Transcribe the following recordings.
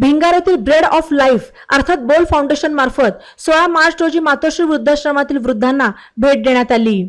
भिंगारातील bread of life अर्थात बोल foundation मार्फत सोळा मार्च रोजी मातोश्री वृद्धाश्रमातील वृद्धांना भेट देण्यात आली.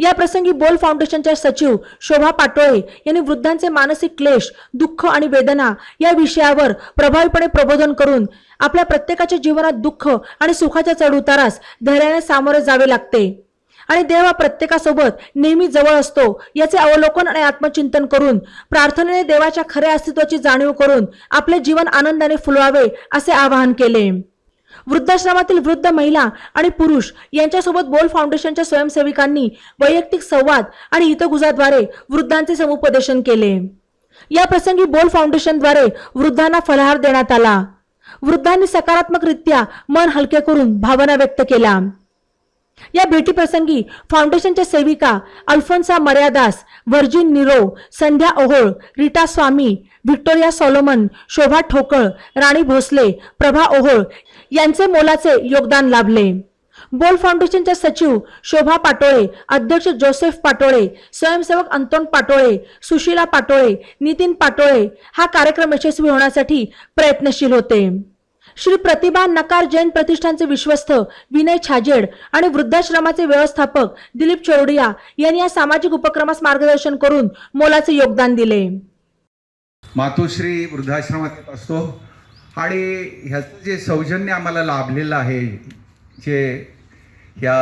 या प्रसंगी बोल फाउंडेशनच्या सचिव शोभा पाटोळे यांनी वृद्धांचे मानसिक क्लेश दुःख आणि वेदना या विषयावर प्रभावीपणे प्रबोधन करून आपल्या प्रत्येकाच्या जीवनात दुःख आणि सुखाच्या चढउतारास धैर्याने सामोरे जावे लागते. आणि देव हा प्रत्येकासोबत नेहमी जवळ असतो याचे अवलोकन आणि आत्मचिंतन करून प्रार्थनेने देवाच्या खऱ्या अस्तित्वाची जाणीव करून आपले जीवन आनंदाने फुलवावे असे आवाहन केले. वृद्धाश्रमातील वृद्ध महिला आणि पुरुष यांच्यासोबत बोल फाउंडेशनच्या स्वयंसेविकांनी वैयक्तिक संवाद आणि हितगुजाद्वारे वृद्धांचे समुपदेशन केले. या प्रसंगी बोल फाउंडेशनद्वारे वृद्धांना फलाहार देण्यात आला. वृद्धांनी सकारात्मकरित्या मन हलके करून भावना व्यक्त केल्या. या भेटीप्रसंगी फाउंडेशनच्या सेविका Alphonsa मर्यादास Virgin Nero Sandhya Ohol Rita Swami Victoria Solomon Shobha Thokal Rani Bhosale प्रभा ओहोळ यांचे मोलाचे योगदान लाभले. बोल फाउंडेशनच्या सचिव शोभा पाटोळे अध्यक्ष जोसेफ पाटोळे स्वयंसेवक अंतोन पाटोळे सुशीला पाटोळे नितीन पाटोळे हा कार्यक्रम यशस्वी होण्यासाठी प्रयत्नशील होते. श्री प्रतिभा नकार जैन प्रतिष्ठानचे विश्वस्त विनय छाजेड आणि वृद्धाश्रमाचे व्यवस्थापक दिलीप चोरडिया यांनी या सामाजिक उपक्रमास मार्गदर्शन करून मोलाचे योगदान दिले. मातोश्री वृद्धाश्रमात असतो. आणि ह्याचं जे सौजन्य आम्हाला लाभलेलं आहे जे ह्या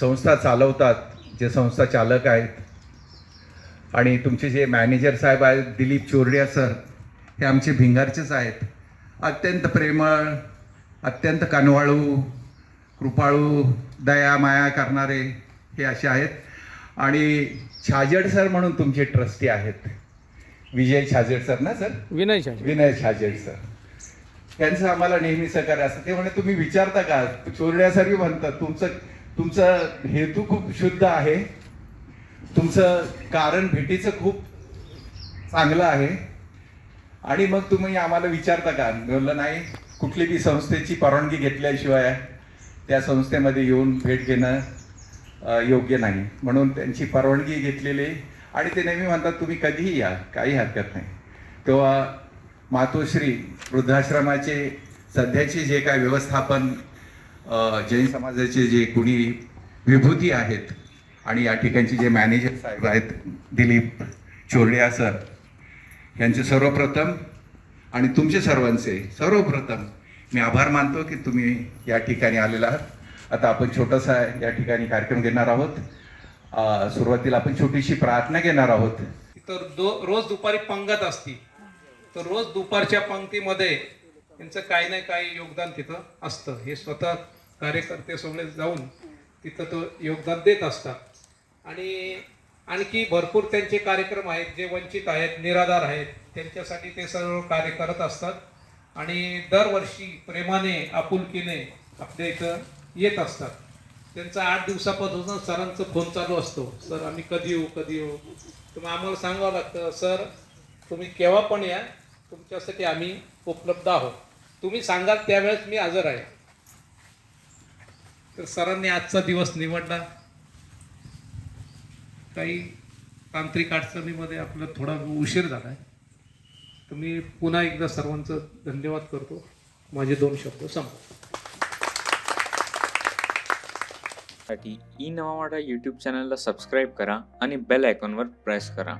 संस्था चालवतात जे संस्था चालक आहेत आणि तुमचे जे मॅनेजर साहेब आहेत दिलीप चोरडिया सर हे आमचे भिंगारचेच आहेत. अत्यंत प्रेमळ अत्यंत कनवाळू कृपाळू दया माया करणारे हे असे आहेत. आणि छाजेड सर म्हणून तुमचे ट्रस्टी आहेत. विजय छाजेड सर ना सर? विनय विनय छाजेड सर. त्यांचं आम्हाला नेहमी सहकार्य असतं. ते म्हणे तुम्ही विचारता का? चोरड्यासारखी म्हणतात तुमचं तुमचं हेतू खूप शुद्ध आहे. तुमचं कारण भेटीचं खूप चांगलं आहे. आणि मग तुम्ही आम्हाला विचारता का? बोललं म्हणलं नाही कुठली बी संस्थेची परवानगी घेतल्याशिवाय त्या संस्थेमध्ये येऊन भेट घेणं योग्य नाही. म्हणून त्यांची परवानगी घेतलेली. आणि ते नेहमी म्हणतात तुम्ही कधीही या काही हरकत नाही. तेव्हा मातोश्री वृद्धाश्रमाचे सध्याचे जे काय व्यवस्थापन जैन समाजाचे जे कुणी विभूती आहेत आणि या ठिकाणचे जे मॅनेजर साहेब आहेत दिलीप चोरडिया सर यांचे सर्वप्रथम आणि तुमचे सर्वांचे सर्वप्रथम मी आभार मानतो की तुम्ही या ठिकाणी आलेला आहात. आता आपण छोटासा या ठिकाणी कार्यक्रम घेणार आहोत. सुरुवातीला आपण छोटीशी प्रार्थना घेणार आहोत. तर दो रोज दुपारी पंगत असती. तर रोज दुपारच्या पंक्तीमध्ये त्यांचं काही ना काही योगदान तिथं असतं. हे स्वतः कार्यकर्ते सगळे जाऊन तिथं तो योगदान देत असतात. आणि आणखी भरपूर त्यांचे कार्यक्रम आहेत जे वंचित आहेत निराधार आहेत त्यांच्यासाठी ते सर्व कार्य करत असतात. आणि दरवर्षी प्रेमाने आपुलकीने आपल्या इथं येत असतात. त्यांचा आठ दिवसापासून सरांचा फोन चालू असतो. सर आम्ही कधी येऊ कधी येऊ? तर मग आम्हाला सांगावं लागतं सर तुम्ही केव्हा पण या तुमच्यासाठी आम्ही उपलब्ध आहोत. तुम्ही सांगाल त्यावेळेस मी हजर आहे. तर सरांनी आजचा दिवस निवडला. काही तांत्रिक अडचणीमध्ये आपलं थोडा उशीर झाला आहे तर मी पुन्हा एकदा सर्वांचं धन्यवाद करतो. माझे दोन शब्द संपतो साठी ई नवा वाटा यूट्यूब चॅनलला सबस्क्राईब करा आणि बेल आयकॉनवर प्रेस करा.